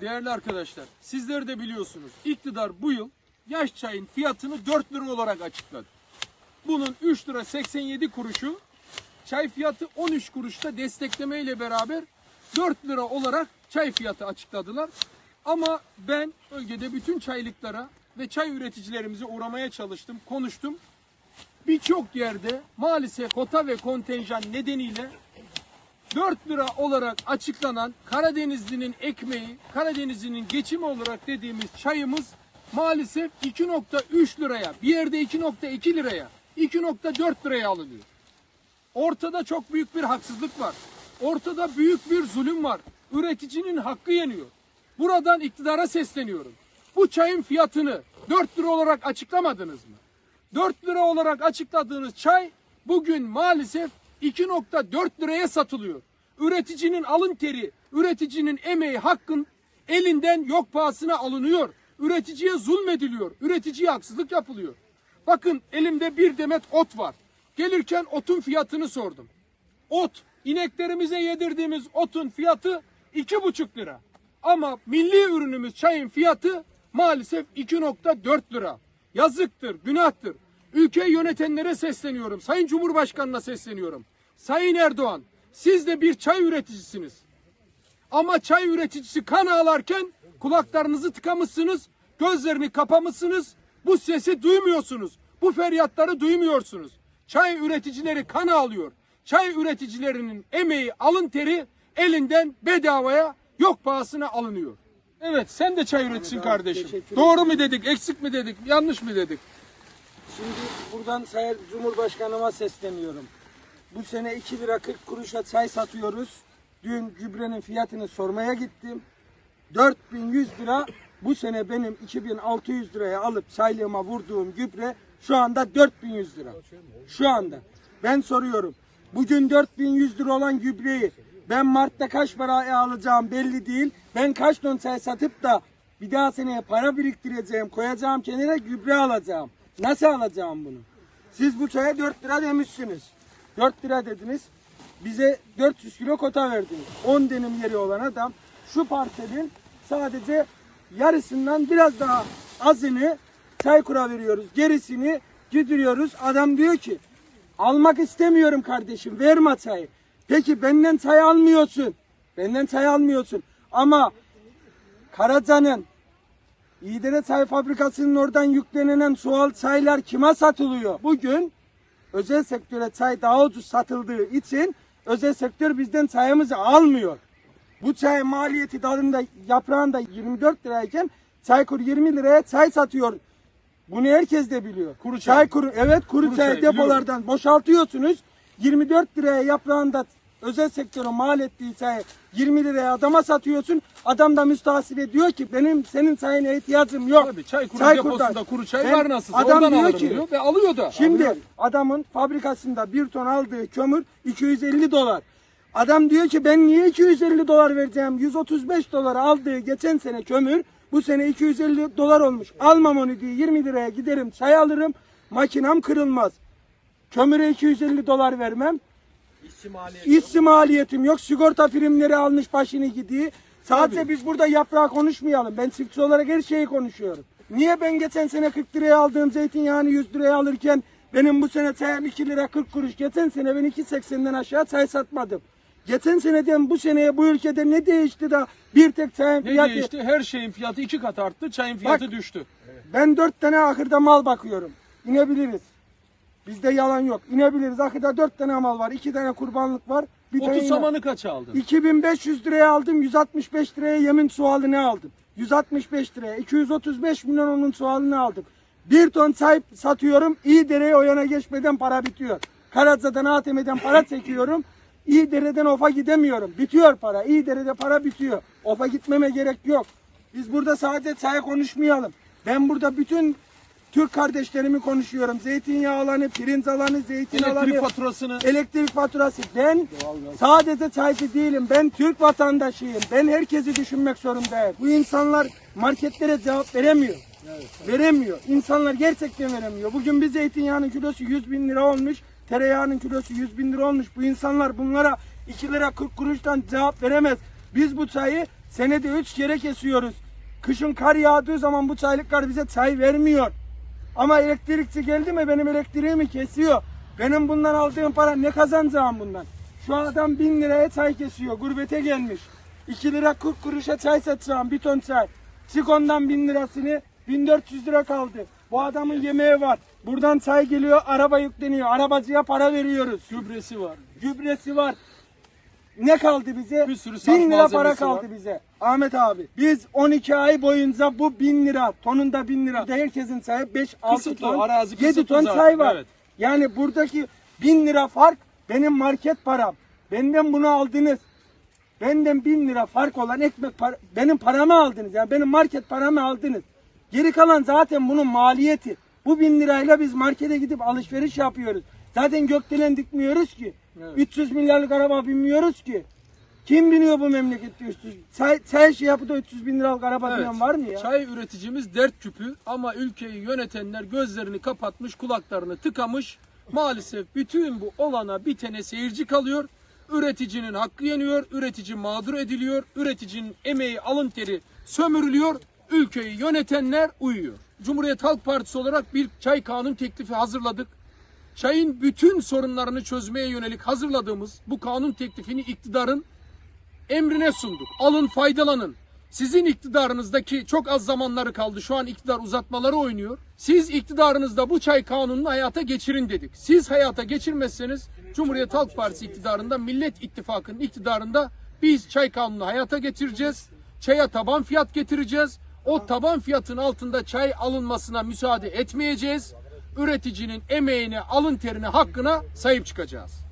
Değerli arkadaşlar, sizler de biliyorsunuz iktidar bu yıl yaş çayın fiyatını 4 lira olarak açıkladı. Bunun 3 lira 87 kuruşu çay fiyatı 13 kuruşta destekleme ile beraber 4 lira olarak çay fiyatı açıkladılar. Ama ben bölgede bütün çaylıklara ve çay üreticilerimize uğramaya çalıştım, konuştum. Birçok yerde maalesef kota ve kontenjan nedeniyle 4 lira olarak açıklanan Karadenizli'nin ekmeği, Karadenizli'nin geçimi olarak dediğimiz çayımız maalesef 2.3 liraya, bir yerde 2.2 liraya, 2.4 liraya alınıyor. Ortada çok büyük bir haksızlık var. Ortada büyük bir zulüm var. Üreticinin hakkı yeniyor. Buradan iktidara sesleniyorum. Bu çayın fiyatını 4 lira olarak açıklamadınız mı? 4 lira olarak açıkladığınız çay bugün maalesef 2.4 liraya satılıyor. Üreticinin alın teri, üreticinin emeği, hakkın elinden yok pahasına alınıyor. Üreticiye zulmediliyor. Üreticiye haksızlık yapılıyor. Bakın elimde bir demet ot var. Gelirken otun fiyatını sordum. Ot, ineklerimize yedirdiğimiz otun fiyatı iki buçuk lira. Ama milli ürünümüz çayın fiyatı maalesef 2.4 lira. Yazıktır, günahtır. Ülkeyi yönetenlere sesleniyorum. Sayın Cumhurbaşkanı'na sesleniyorum. Sayın Erdoğan, siz de bir çay üreticisiniz. Ama çay üreticisi kan ağlarken kulaklarınızı tıkamışsınız, gözlerini kapamışsınız, bu sesi duymuyorsunuz, bu feryatları duymuyorsunuz. Çay üreticileri kan ağlıyor. Çay üreticilerinin emeği, alın teri elinden bedavaya yok pahasına alınıyor. Evet sen de çay üreticisin kardeşim. Doğru mu dedik, eksik mi dedik, yanlış mı dedik? Şimdi buradan Sayın Cumhurbaşkanıma sesleniyorum. Bu sene 2 lira 40 kuruşa çay satıyoruz. Dün gübrenin fiyatını sormaya gittim. 4100 lira bu sene benim 2600 liraya alıp çaylığıma vurduğum gübre şu anda 4100 lira. Şu anda. Ben soruyorum. Bugün 4100 lira olan gübreyi ben Mart'ta kaç paraya alacağım belli değil. Ben kaç ton çay satıp da bir daha seneye para biriktireceğim, koyacağım kenara gübre alacağım. Nasıl alacağım bunu? Siz bu çaya 4 lira demişsiniz. 4 lira dediniz. Bize 400 kilo kota verdiniz. 10 denim yeri olan adam şu parselin sadece yarısından biraz daha azını Çaykur'a veriyoruz. Gerisini güdürüyoruz. Adam diyor ki almak istemiyorum kardeşim verme çayı. Peki benden çay almıyorsun. Benden çay almıyorsun. Ama Karaca'nın İdere Çay Fabrikası'nın oradan yüklenilen sual çaylar kime satılıyor? Bugün özel sektöre çay daha ucuz satıldığı için özel sektör bizden çayımızı almıyor. Bu çay maliyeti dalında yaprağında 24 lirayken Çaykur 20 liraya çay satıyor. Bunu herkes de biliyor. Kuru çay. Çaykur evet kuru, Kuru çay, çay, biliyorum. depolardan boşaltıyorsunuz. 24 liraya yaprağında özel sektörün mal ettiği çayı 20 liraya adama satıyorsun. Adam da müstahsil diyor ki benim senin çayına ihtiyacım yok. Tabii çay kuru Çaykur'dan. deposunda kuru çay Ben- var nasılsa adam oradan diyor ki, diyor ve alıyor da. Şimdi Alıyor. adamın fabrikasında bir ton aldığı kömür 250 dolar. Adam diyor ki ben niye 250 dolar vereceğim? 135 dolar aldığı geçen sene kömür bu sene 250 dolar olmuş. Almam onu diye 20 liraya giderim çay alırım. Makinam kırılmaz. Kömüre 250 dolar vermem. İşçi maliyetim yok. Sigorta primleri almış başını gidiyor. Sadece Tabii. biz burada yaprağı konuşmayalım. Ben çiftçi olarak her şeyi konuşuyorum. Niye ben geçen sene 40 liraya aldığım zeytinyağını 100 liraya alırken benim bu sene çayım 2 lira 40 kuruş. Geçen sene ben 2.80'den aşağı çay satmadım. Geçen seneden bu seneye bu ülkede ne değişti de bir tek çayın Ne fiyatı... değişti? Her şeyin fiyatı iki kat arttı, çayın fiyatı düştü. Ben dört tane ahırda mal bakıyorum. İnebiliriz. Bizde yalan yok. İnebiliriz. Ahırda dört tane mal var. iki tane kurbanlık var. Bir tane 30 iner. samanı kaça aldın? 2500 liraya aldım. 165 liraya yemin sualını aldım. 165 liraya. 235 milyon onun sualını aldım. Bir ton çay satıyorum. İyi dereye o yana geçmeden para bitiyor. Karaca'dan ATM'den para çekiyorum. İyi dereden ofa gidemiyorum. Bitiyor para. İyi derede para bitiyor. Ofa gitmeme gerek yok. Biz burada sadece çaya konuşmayalım. Ben burada bütün Türk kardeşlerimi konuşuyorum. Zeytinyağı alanı, pirinç alanı, zeytin alanı. Elektrik faturasını Elektrik faturası. Ben sadece çaycı değilim. Ben Türk vatandaşıyım. Ben herkesi düşünmek zorundayım. Bu insanlar marketlere cevap veremiyor. Veremiyor. İnsanlar gerçekten veremiyor. Bugün bir zeytinyağının kilosu 100 bin lira olmuş. Tereyağının kilosu 100 bin lira olmuş. Bu insanlar bunlara 2 lira 40 kuruştan cevap veremez. Biz bu çayı Senede üç kere kesiyoruz. Kışın kar yağdığı zaman bu çaylıklar bize çay vermiyor. Ama elektrikçi geldi mi benim elektriğimi kesiyor. Benim bundan aldığım para ne kazanacağım bundan? Şu adam bin liraya çay kesiyor. Gurbete gelmiş. 2 lira 40 kuruşa çay satacağım. Bir ton çay. Çık ondan bin lirasını 1400 lira kaldı. Bu adamın yemeği var. Buradan çay geliyor, araba yükleniyor. Arabacıya para veriyoruz. Gübresi var. Gübresi var. Ne kaldı bize? Bir sürü sarf bin lira para malzemesi kaldı var. bize. Ahmet abi biz 12 ay boyunca bu bin lira tonunda bin lira. Burada herkesin çayı 5 6 Kısıtlı, ton arazi 7 kısıtlı ton zaten, çay var. evet. Yani buradaki bin lira fark benim market param. Benden bunu aldınız. Benden bin lira fark olan ekmek para, benim paramı aldınız. Yani benim market paramı aldınız. Geri kalan zaten bunun maliyeti. Bu bin lirayla biz markete gidip alışveriş yapıyoruz. Zaten gökdelen dikmiyoruz ki. Evet. 300 milyarlık araba binmiyoruz ki. Kim biniyor bu memlekette 300? Çay, çay şey yapıp da 300 bin liralık araba Evet. binen var mı ya? Çay üreticimiz dert küpü ama ülkeyi yönetenler gözlerini kapatmış, kulaklarını tıkamış. Maalesef bütün bu olana bitene seyirci kalıyor. Üreticinin hakkı yeniyor, üretici mağdur ediliyor, üreticinin emeği, alın teri sömürülüyor. Ülkeyi yönetenler uyuyor. Cumhuriyet Halk Partisi olarak bir çay kanun teklifi hazırladık. Çayın bütün sorunlarını çözmeye yönelik hazırladığımız bu kanun teklifini iktidarın emrine sunduk. Alın faydalanın. Sizin iktidarınızdaki çok az zamanları kaldı. Şu an iktidar uzatmaları oynuyor. Siz iktidarınızda bu çay kanununu hayata geçirin dedik. Siz hayata geçirmezseniz Cumhuriyet Halk Partisi iktidarında Millet İttifakı'nın iktidarında biz çay kanununu hayata geçireceğiz. Çaya taban fiyat getireceğiz. O taban fiyatın altında çay alınmasına müsaade etmeyeceğiz. Üreticinin emeğine, alın terine, hakkına sahip çıkacağız.